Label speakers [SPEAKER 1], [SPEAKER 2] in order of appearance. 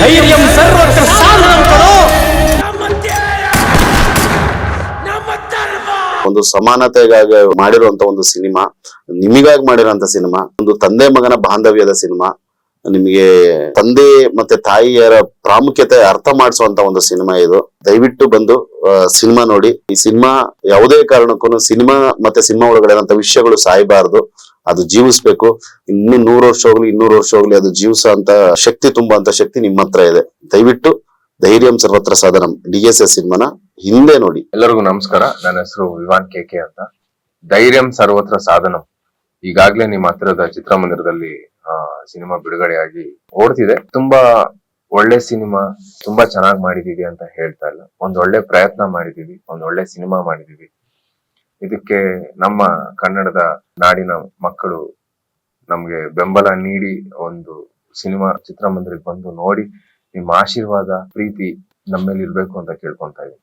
[SPEAKER 1] ಧೈರ್ಯಂ ಸರ್ವತ್ರ ಸಾಧನಂ
[SPEAKER 2] ಒಂದು ಸಮಾನತೆಗಾಗಿ ಮಾಡಿರುವಂತ ಒಂದು ಸಿನಿಮಾ, ನಿಮಗಾಗಿ ಮಾಡಿರುವಂತ ಸಿನಿಮಾ, ಒಂದು ತಂದೆ ಮಗನ ಬಾಂಧವ್ಯದ ಸಿನಿಮಾ, ನಿಮಗೆ ತಂದೆ ಮತ್ತೆ ತಾಯಿಯರ ಪ್ರಾಮುಖ್ಯತೆ ಅರ್ಥ ಮಾಡಿಸುವಂತ ಒಂದು ಸಿನಿಮಾ ಇದು. ದಯವಿಟ್ಟು ಬಂದು ಸಿನಿಮಾ ನೋಡಿ. ಈ ಸಿನಿಮಾ ಯಾವುದೇ ಕಾರಣಕ್ಕೂ ಸಿನಿಮಾ ಮತ್ತೆ ಸಿನಿಮಾ ಒಳಗಡೆ ವಿಷಯಗಳು ಸಾಯಬಾರದು. ಅದು ಜೀವಿಸ್ಬೇಕು. ಇನ್ನು ನೂರು ವರ್ಷ ಹೋಗ್ಲಿ, ಇನ್ನೂರು ವರ್ಷ ಹೋಗ್ಲಿ ಅದು ಜೀವಿಸೋ ಅಂತ ಶಕ್ತಿ ಅಂತ ಶಕ್ತಿ ನಿಮ್ಮ ಹತ್ರ ಇದೆ. ದಯವಿಟ್ಟು ಧೈರ್ಯಂ ಸರ್ವತ್ರ ಸಾಧನಂ. ಡಿ ಎಸ್ ಎಸ್ ಸಿನಿಮಾನ ಹಿಂದೆ ನೋಡಿ.
[SPEAKER 3] ಎಲ್ಲರಿಗೂ ನಮಸ್ಕಾರ. ನನ್ನ ಹೆಸರು ವಿವಾನ್ ಕೆ ಕೆ ಅಂತ. ಧೈರ್ಯಂ ಸರ್ವತ್ರ ಸಾಧನಂ. ಈಗಾಗ್ಲೇ ನಿಮ್ಮ ಹತ್ತಿರದ ಚಿತ್ರಮಂದಿರದಲ್ಲಿ ಸಿನಿಮಾ ಬಿಡುಗಡೆಯಾಗಿ ಓಡ್ತಿದೆ. ತುಂಬಾ ಒಳ್ಳೆ ಸಿನಿಮಾ, ತುಂಬಾ ಚೆನ್ನಾಗಿ ಮಾಡಿದೀವಿ ಅಂತ ಹೇಳ್ತಾ ಇಲ್ಲ. ಒಂದ್ ಒಳ್ಳೆ ಪ್ರಯತ್ನ ಮಾಡಿದೀವಿ ಒಂದ್ ಒಳ್ಳೆ ಸಿನಿಮಾ ಮಾಡಿದೀವಿ ಇದಕ್ಕೆ ನಮ್ಮ ಕನ್ನಡದ ನಾಡಿನ ಮಕ್ಕಳು ನಮಗೆ ಬೆಂಬಲ ನೀಡಿ ಒಂದು ಸಿನಿಮಾ ಚಿತ್ರಮಂದಿರಕ್ಕೆ ಬಂದು ನೋಡಿ ನಿಮ್ಮ ಆಶೀರ್ವಾದ, ಪ್ರೀತಿ ನಮ್ಮೇಲೆ ಇರಬೇಕು ಅಂತ ಕೇಳ್ಕೊಂತ ಇದ್ದೀನಿ.